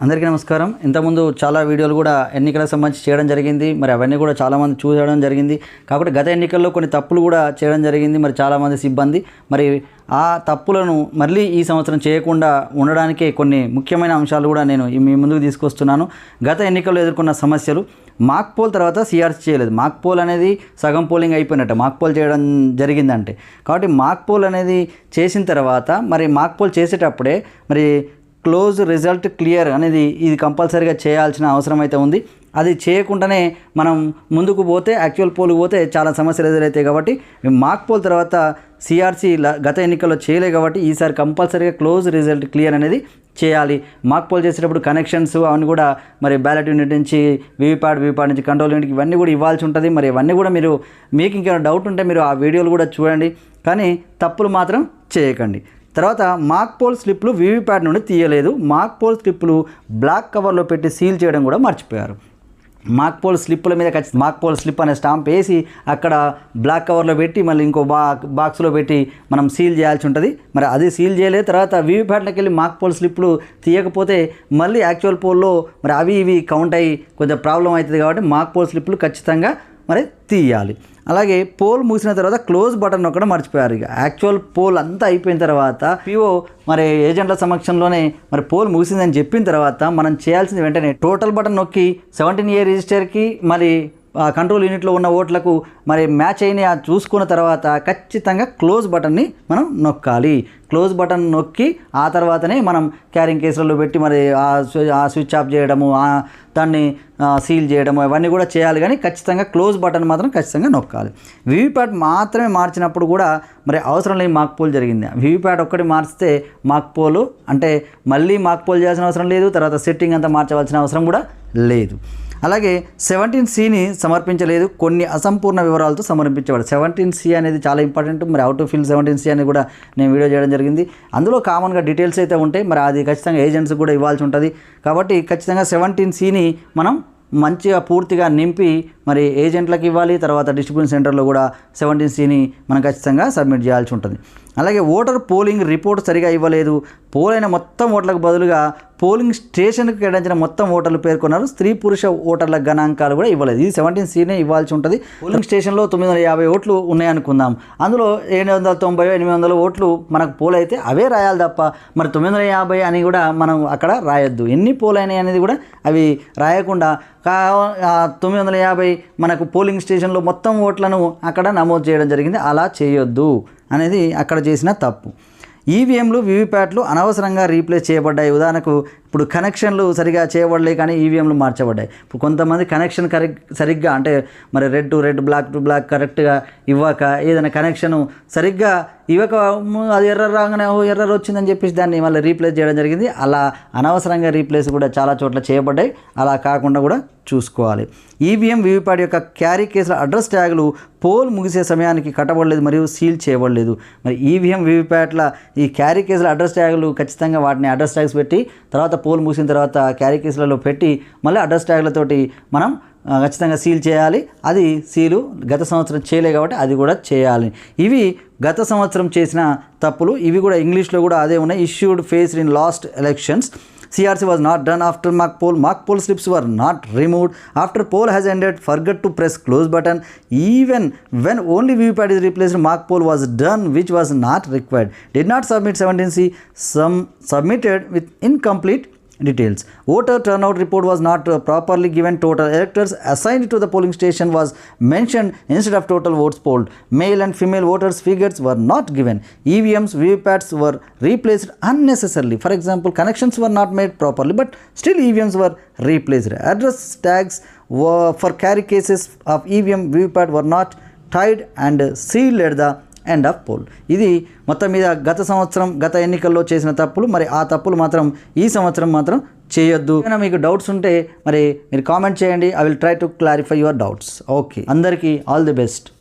అందరికీ నమస్కారం. ఇంతకుముందు చాలా వీడియోలు కూడా ఎన్నికలకు సంబంధించి చేయడం జరిగింది. మరి అవన్నీ కూడా చాలామంది చూడడం జరిగింది. కాబట్టి గత ఎన్నికల్లో కొన్ని తప్పులు కూడా చేయడం జరిగింది. మరి చాలామంది సిబ్బంది. మరి ఆ తప్పులను మళ్ళీ ఈ సంవత్సరం చేయకుండా ఉండడానికి కొన్ని ముఖ్యమైన అంశాలు కూడా నేను మీ ముందుకు తీసుకొస్తున్నాను. గత ఎన్నికల్లో ఎదుర్కొన్న సమస్యలు. మాక్ పోల్ తర్వాత సిఆర్సీ చేయలేదు. మాక్ పోల్ అనేది సగం పోలింగ్ అయిపోయినట్టు. మాక్ పోల్ చేయడం జరిగిందంటే. కాబట్టి మాక్ పోల్ అనేది చేసిన తర్వాత మరి మాక్ పోల్ చేసేటప్పుడే మరి క్లోజ్ రిజల్ట్ క్లియర్ అనేది ఇది కంపల్సరీగా చేయాల్సిన అవసరం అయితే ఉంది. అది చేయకుండానే మనం ముందుకు పోతే యాక్చువల్ పోల్కి పోతే చాలా సమస్యలు ఎదురవుతాయి కాబట్టి మాక్ పోల్ తర్వాత సిఆర్సీ గత ఎన్నికల్లో చేయలే కాబట్టి ఈసారి కంపల్సరీగా క్లోజ్ రిజల్ట్ క్లియర్ అనేది చేయాలి. మాక్ పోల్ చేసేటప్పుడు కనెక్షన్స్ అవన్నీ కూడా మరి బ్యాలెట్ యూనిట్ నుంచి వీవీప్యాడ్ వీవీప్యాడ్ నుంచి కంట్రోల్ యూనిట్కి ఇవన్నీ కూడా ఇవ్వాల్సి ఉంటుంది. మరి ఇవన్నీ కూడా మీరు మీకు ఇంకేమైనా డౌట్ ఉంటే మీరు ఆ వీడియోలు కూడా చూడండి. కానీ తప్పులు మాత్రం చేయకండి. తర్వాత మాక్ పోల్ స్లిప్లు వీవీప్యాట్ నుండి తీయలేదు. మాక్ పోల్ స్లిప్లు బ్లాక్ కవర్లో పెట్టి సీల్ చేయడం కూడా మర్చిపోయారు. మాక్ పోల్ స్లిప్పుల మీద ఖచ్చితంగా మాక్ పోల్ స్లిప్ అనే స్టాంప్ వేసి అక్కడ బ్లాక్ కవర్లో పెట్టి మళ్ళీ ఇంకో బా బాక్స్లో పెట్టి మనం సీల్ చేయాల్సి ఉంటుంది. మరి అది సీల్ చేయలేదు. తర్వాత వీవీప్యాడ్లోకి వెళ్ళి మాక్ పోల్ స్లిప్లు తీయకపోతే మళ్ళీ యాక్చువల్ పోల్లో మరి అవి ఇవి కౌంట్ అయ్యి కొంచెం ప్రాబ్లం అవుతుంది కాబట్టి మాక్ పోల్ స్లిప్లు ఖచ్చితంగా మరి తీయాలి. అలాగే పోల్ ముగిసిన తర్వాత క్లోజ్ బటన్ నొక్కడం మర్చిపోయారు ఇక. యాక్చువల్ పోల్ అంతా అయిపోయిన తర్వాత పిఓ మరి ఏజెంట్ల సమక్షంలోనే మరి పోల్ ముగిసిందని చెప్పిన తర్వాత మనం చేయాల్సింది వెంటనే టోటల్ బటన్ నొక్కి సెవెంటీన్ ఇయర్ రిజిస్టర్కి మరి కంట్రోల్ యూనిట్లో ఉన్న ఓట్లకు మరి మ్యాచ్ అయిన చూసుకున్న తర్వాత ఖచ్చితంగా క్లోజ్ బటన్ని మనం నొక్కాలి. క్లోజ్ బటన్ నొక్కి ఆ తర్వాతనే మనం క్యారింగ్ కేసులలో పెట్టి మరి ఆ స్విచ్ ఆఫ్ చేయడము దాన్ని సీల్ చేయడము ఇవన్నీ కూడా చేయాలి. కానీ ఖచ్చితంగా క్లోజ్ బటన్ మాత్రం ఖచ్చితంగా నొక్కాలి. వీవీప్యాట్ మాత్రమే మార్చినప్పుడు కూడా మరి అవసరం లేని మాక్ పోల్ జరిగింది. వీవీప్యాట్ ఒక్కటి మార్చితే మాక్ పోలు అంటే మళ్ళీ మాక్ పోల్ చేయాల్సిన అవసరం లేదు. తర్వాత సెట్టింగ్ అంతా మార్చవలసిన అవసరం కూడా లేదు. అలాగే సెవెంటీన్ సిని సమర్పించలేదు. కొన్ని అసంపూర్ణ వివరాలతో సమర్పించబడి సెవెంటీన్ సి అనేది చాలా ఇంపార్టెంట్. మరి అవుట్ ఆఫ్ ఫీల్ సెవెంటీన్ సి అనేది కూడా నేను వీడియో చేయడం జరిగింది అందులో కామన్గా డీటెయిల్స్ అయితే ఉంటాయి. మరి అది ఖచ్చితంగా ఏజెంట్స్ కూడా ఇవ్వాల్సి ఉంటుంది. కాబట్టి ఖచ్చితంగా సెవెంటీన్ సిని మనం మంచిగా పూర్తిగా నింపి మరి ఏజెంట్లకు ఇవ్వాలి తర్వాత డిస్ట్రిబ్యూషన్ సెంటర్లో కూడా సెవెంటీన్ సిని మనం ఖచ్చితంగా సబ్మిట్ చేయాల్సి ఉంటుంది. అలాగే ఓటర్ పోలింగ్ రిపోర్ట్ సరిగా ఇవ్వలేదు. పోలైన మొత్తం ఓట్లకు బదులుగా పోలింగ్ స్టేషన్కి కేటాయించిన మొత్తం ఓటర్లు పేర్కొన్నారు. స్త్రీ పురుష ఓటర్ల గణాంకాలు కూడా ఇవ్వలేదు. ఇది సెవెంటీన్ సీనే ఇవ్వాల్సి ఉంటుంది. పోలింగ్ స్టేషన్లో తొమ్మిది వందల యాభై ఓట్లు ఉన్నాయనుకుందాం అందులో ఎనిమిది వందల తొంభై ఎనిమిది వందల ఓట్లు మనకు పోలైతే అవే రాయాలి తప్ప మరి తొమ్మిది వందల యాభై అని కూడా మనం అక్కడ రాయొద్దు. ఎన్ని పోలైనాయి అనేది కూడా అవి రాయకుండా తొమ్మిది వందల యాభై మనకు పోలింగ్ స్టేషన్లో మొత్తం ఓట్లను అక్కడ నమోదు చేయడం జరిగింది. అలా చేయొద్దు అనేది అక్కడ చేసిన తప్పు. ఈవీఎంలు వీవీప్యాట్లు అనవసరంగా రీప్లేస్ చేయబడ్డాయి. ఉదాహరణకు ఇప్పుడు కనెక్షన్లు సరిగా చేయబడలే కానీ ఈవీఎంలు మార్చబడ్డాయి. ఇప్పుడు కొంతమంది కనెక్షన్ కరెక్ట్ సరిగ్గా అంటే మరి red to red black to black కరెక్ట్గా ఇవ్వక ఏదైనా కనెక్షన్ సరిగ్గా ఇవ్వక అది ఎర్ర రాగానే ఓ ఎర్రర్ వచ్చిందని చెప్పేసి దాన్ని మళ్ళీ రీప్లేస్ చేయడం జరిగింది. అలా అనవసరంగా రీప్లేస్ కూడా చాలా చోట్ల చేయబడ్డాయి. అలా కాకుండా కూడా చూసుకోవాలి. ఈవీఎం వీవీప్యాట్ యొక్క క్యారీ కేసుల అడ్రస్ ట్యాగులు పోల్ ముగిసే సమయానికి కట్టబడలేదు మరియు సీల్ చేయబడలేదు. మరి ఈవీఎం వీవీప్యాట్ల ఈ క్యారీ కేసుల అడ్రస్ ట్యాగులు ఖచ్చితంగా వాటిని అడ్రస్ ట్యాగ్స్ పెట్టి తర్వాత పోల్ మూసిన తర్వాత క్యారీ కేసులలో పెట్టి మళ్ళీ అడ్రస్ ట్యాగులతోటి మనం ఖచ్చితంగా సీల్ చేయాలి. అది సీలు గత సంవత్సరం చేయలే కాబట్టి అది కూడా చేయాలి. ఇవి గత సంవత్సరం చేసిన తప్పులు ఇవి కూడా ఇంగ్లీష్లో కూడా అదే ఉన్నాయి. Issued faced in last elections CRC was not done after mock poll. Mock poll slips were not removed. After poll has ended, forget to press close button. Even when only VVPAT is replaced, mock poll was done, which was not required. Did not submit 17C. Some submitted with incomplete details. Voter turnout report was not uh, properly given. Total electors assigned to the polling station was mentioned instead of total votes polled. Male and female voters figures were not given. EVMs, VVPATs were replaced unnecessarily. For example, connections were not made properly, but still EVMs were replaced. Address tags were for carry cases of EVM, VVPAT were not tied and sealed the end of poll ఇది మొత్తం మీద గత సంవత్సరం గత ఎన్నికల్లో చేసిన తప్పులు మరి ఆ తప్పులు మాత్రం ఈ సంవత్సరం మాత్రం చేయొద్దు. ఏమైనా మీకు డౌట్స్ ఉంటే మరి మీరు కామెంట్ చేయండి. I will try to clarify your doubts okay అందరికీ ఆల్ ది బెస్ట్